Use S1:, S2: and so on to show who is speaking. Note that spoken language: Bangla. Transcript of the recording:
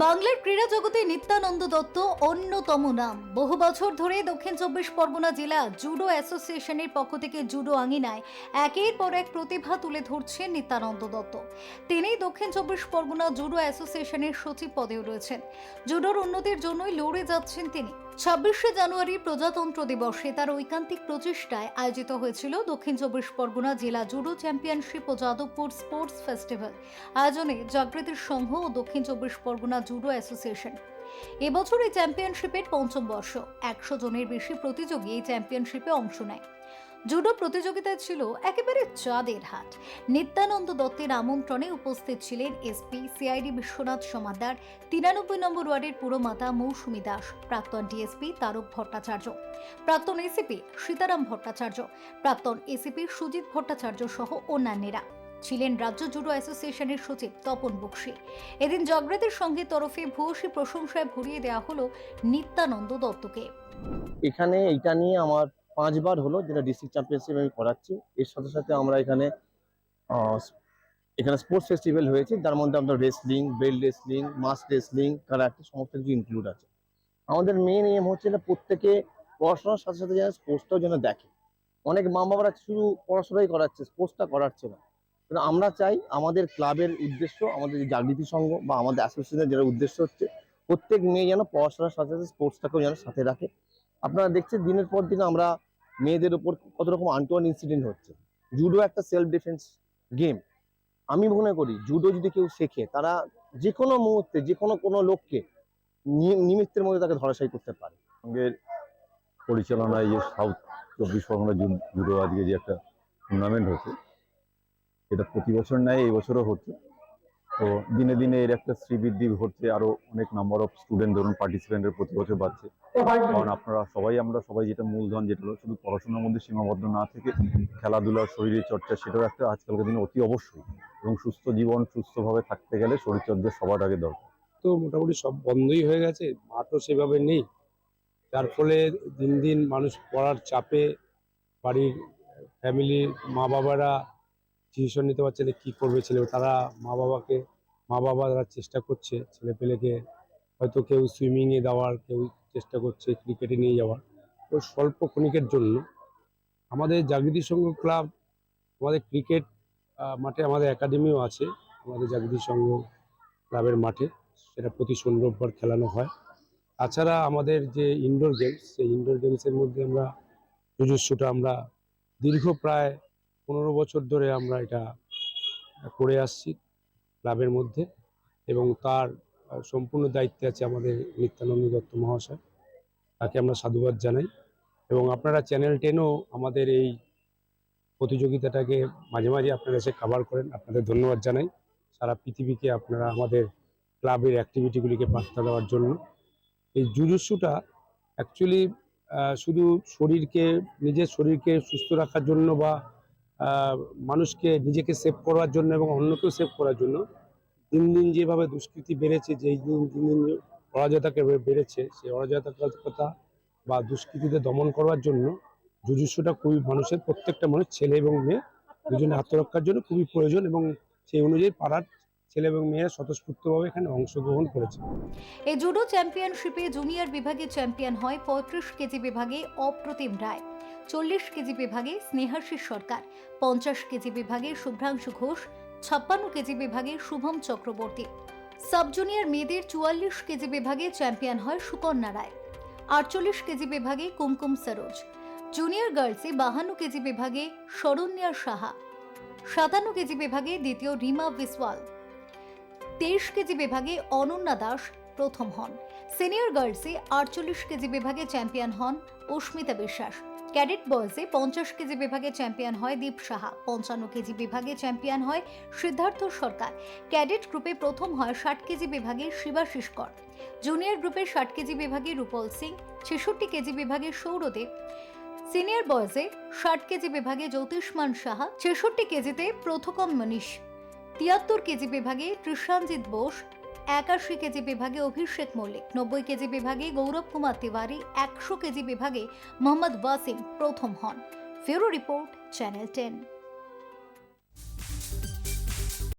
S1: বাংলার ক্রীড়া জগতে নিত্যানন্দ দত্ত অন্যতম নাম। বহু বছর ধরে দক্ষিণ চব্বিশ পরগনা জেলা জুডো অ্যাসোসিয়েশনের পক্ষ থেকে জুডো আঙিনায় একের পর এক প্রতিভা তুলে ধরছেন নিত্যানন্দ দত্ত। তিনি দক্ষিণ চব্বিশ পরগনা জুডো অ্যাসোসিয়েশনের সচিব পদেও রয়েছেন। জুডোর উন্নতির জন্যই লড়ে যাচ্ছেন তিনি। ছাব্বিশে জানুয়ারি প্রজাতন্ত্র দিবসে তার ঐকান্তিক প্রচেষ্টায় আয়োজিত হয়েছিল দক্ষিণ চব্বিশ পরগনা জেলা জুডো চ্যাম্পিয়নশিপ ও যাদবপুর স্পোর্টস ফেস্টিভ্যাল। আয়োজনে জাগৃতির সংঘ ও দক্ষিণ চব্বিশ পরগনা জুডো অ্যাসোসিয়েশন। এবছর এই চ্যাম্পিয়নশিপের পঞ্চম বর্ষ। একশো জনের বেশি প্রতিযোগী এই চ্যাম্পিয়নশিপে অংশ নেয়। জুডো প্রতিযোগিতায় ছিল একেবারে চাঁদের হাট নিত্যানন্দ দত্তের আমন্ত্রণে উপস্থিত ছিলেন এসপি সিআইডি বিশ্বনাথ সমাদ্দার তিরানব্বই নম্বর ওয়ার্ডের পুরমাতা মৌসুমী দাস, প্রাক্তন ডিএসপি তারক ভট্টাচার্য, প্রাক্তন এসিপি সীতারাম ভট্টাচার্য, প্রাক্তন এসিপি সুজিত ভট্টাচার্য সহ অন্যান্যেরা ছিলেন রাজ্য জুডো অ্যাসোসিয়েশনের সচিব তপন বক্সি। এদিন জগরাতের সঙ্গে তরফে ভূয়সী প্রশংসায় ভরিয়ে দেওয়া হলো নিত্যানন্দ দত্তকে।
S2: এখানে এইটা নিয়ে আমার পাঁচবার হলো যেটা ডিস্ট্রিক্ট চ্যাম্পিয়নশিপ আমি করাচ্ছি। এর সাথে সাথে আমরা এখানে এখানে স্পোর্টস ফেস্টিভ্যাল হয়েছে। যার মধ্যে আমাদের wrestling bell wrestling mass wrestling karate সমস্ত কিছু ইনক্লুড আছে। আমাদের মেন এম হচ্ছে না প্রত্যেকে পড়াশোনার সাথে সাথে যেন স্পোর্টসটাও যেন দেখে। অনেক মা বাবারা শুধু পড়াশোনাই করাচ্ছে স্পোর্টসটা করাচ্ছে না। কিন্তু আমরা চাই আমাদের ক্লাবের উদ্দেশ্য, আমাদের যে জাগৃতি সংঘ বা আমাদের অ্যাসোসিয়েশনের যেটা উদ্দেশ্য হচ্ছে, প্রত্যেক মেয়ে যেন পড়াশোনার সাথে সাথে স্পোর্টসটাকেও যেন সাথে রাখে। আপনারা দেখছেন দিনের পর দিন আমরা মেয়েদের উপর কত রকম আনটোয়ান ইনসিডেন্ট হচ্ছে। জুডো একটা সেলফ ডিফেন্স গেম আমি মনে করি জুডো যদি কেউ শেখে, তারা যে কোনো মুহূর্তে যে কোনো কোনো লোককে নিমিত্তের মধ্যে তাকে ধরাশায়ী করতে পারে।
S3: পরিচালনায় যে সাউথ চব্বিশ পরগনা জুডো আজকে যে একটা টুর্নামেন্ট হচ্ছে, এটা প্রতি বছর নেয়, এই বছরও হচ্ছে। তো দিনে দিনে এর একটা শ্রীবৃদ্ধি ঘটছে, আরও অনেক নাম্বার অফ স্টুডেন্ট ধরুন পার্টিসিপেন্টের প্রতি বছর বাড়ছে। কারণ আপনারা সবাই, আমরা সবাই যেটা মূলধন যেটা হলো, শুধু পড়াশোনার মধ্যে সীমাবদ্ধ না থেকে খেলাধুলা শরীরের চর্চা, সেটাও একটা আজকালকার দিনে অতি অবশ্যই। এবং সুস্থ জীবন সুস্থভাবে থাকতে গেলে শরীরচর্চা সবার আগে দরকার।
S4: তো মোটামুটি সব বন্ধই হয়ে গেছে, মাঠও সেভাবে নেই। যার ফলে দিন দিন মানুষ পড়ার চাপে বাড়ির ফ্যামিলির মা বাবারা ডিসিশন নিতে পারছে না কী করবে ছেলে, তারা মা বাবাকে মা বাবা বাবারা চেষ্টা করছে ছেলে পেলেকে, হয়তো কেউ সুইমিংয়ে দেওয়ার কেউ চেষ্টা করছে ক্রিকেটে নিয়ে যাওয়ার। তো স্বল্প ক্ষণিকের জন্য আমাদের জাগৃতি সংঘ ক্লাব আমাদের ক্রিকেট মাঠে আমাদের একাডেমিও আছে, আমাদের জাগৃতি সংঘ ক্লাবের মাঠে। সেটা প্রতি শনি রোববার খেলানো হয়। তাছাড়া আমাদের যে ইনডোর গেমস সেই ইনডোর গেমসের মধ্যে আমরা জুজুৎসুটা আমরা দীর্ঘ প্রায় পনেরো বছর ধরে আমরা এটা করে আসছি ক্লাবের মধ্যে এবং তার সম্পূর্ণ দায়িত্বে আছে আমাদের নিত্যানন্দ দত্ত মহাশয়। তাকে আমরা সাধুবাদ জানাই এবং আপনারা চ্যানেল টেনও আমাদের এই প্রতিযোগিতাটাকে মাঝে মাঝে আপনারা এসে কাভার করেন। আপনাদের ধন্যবাদ জানাই। সারা পৃথিবীকে আপনারা আমাদের ক্লাবের অ্যাক্টিভিটিগুলিকে বার্তা দেওয়ার জন্য। এই জুজুৎসুটা অ্যাকচুয়ালি শুধু শরীরকে, নিজের শরীরকে সুস্থ রাখার জন্য বা মানুষকে নিজেকে সেভ করার জন্য এবং অন্যকেও সেভ করার জন্য দিন দিন যেভাবে দুষ্কৃতি বেড়েছে, যেই দিন দিন দিন অরাজতাকে বেড়েছে, সেই অরাজকতা বা দুষ্কৃতিতে দমন করার জন্য জুজুসুটা খুবই মানুষের প্রত্যেকটা মানুষ ছেলে এবং মেয়ে দুজনে আত্মরক্ষার জন্য খুবই প্রয়োজন এবং সেই অনুযায়ী পাড়ার ছেলে এবং মেয়েরা স্বতঃস্ফূর্তভাবে এখানে অংশগ্রহণ করেছে।
S1: এই জুডো চ্যাম্পিয়নশিপে জুনিয়র বিভাগে চ্যাম্পিয়ন হয় পঁয়ত্রিশ কেজি বিভাগে অপ্রতিম রায়, চল্লিশ কেজি বিভাগে স্নেহাশিস সরকার, পঞ্চাশ কেজি বিভাগে শুভ্রাংশু ঘোষ, ছাপ্পান্ন কেজি বিভাগে শুভম চক্রবর্তী। সাব জুনিয়র মেয়েদের চুয়াল্লিশ কেজি বিভাগে চ্যাম্পিয়ন হয় সুকন্যা রায়, আটচল্লিশ কেজি বিভাগে কুমকুম সরোজ, জুনিয়র গার্লসে বাহান্ন কেজি বিভাগে শরণ্যা সাহা, সাতান্ন কেজি বিভাগে দ্বিতীয় রিমা বিসওয়াল তেইশ কেজি বিভাগে অনন্যা দাস প্রথম হন। সিনিয়র গার্লসে আটচল্লিশ কেজি বিভাগে চ্যাম্পিয়ন হন অস্মিতা বিশ্বাস। ক্যাডেট বয়েজে পঞ্চাশ কেজি বিভাগে চ্যাম্পিয়ন হয় দীপ সাহা। পঞ্চান্ন কেজি বিভাগে চ্যাম্পিয়ন হয় সিদ্ধার্থ সরকার। ক্যাডেট গ্রুপে প্রথম হয় ষাট কেজি বিভাগে শিবাশিস কর জুনিয়র গ্রুপে ষাট কেজি বিভাগে রূপল সিং, ছেষট্টি কেজি বিভাগে সৌরদেব। সিনিয়র বয়েজে ষাট কেজি বিভাগে জ্যোতিষ্মান সাহা, ছেষট্টি কেজিতে প্রথকম মনীষ। তিয়াত্তর কেজি বিভাগে কৃষাঞ্জিত বোস, একাশি কেজি বিভাগে অভিষেক মল্লিক, নব্বই কেজি বিভাগে গৌরব কুমার তিওয়ারি, একশো কেজি বিভাগে মোহাম্মদ ওয়াসিম প্রথম হন। ফেরো রিপোর্ট, চ্যানেল টেন।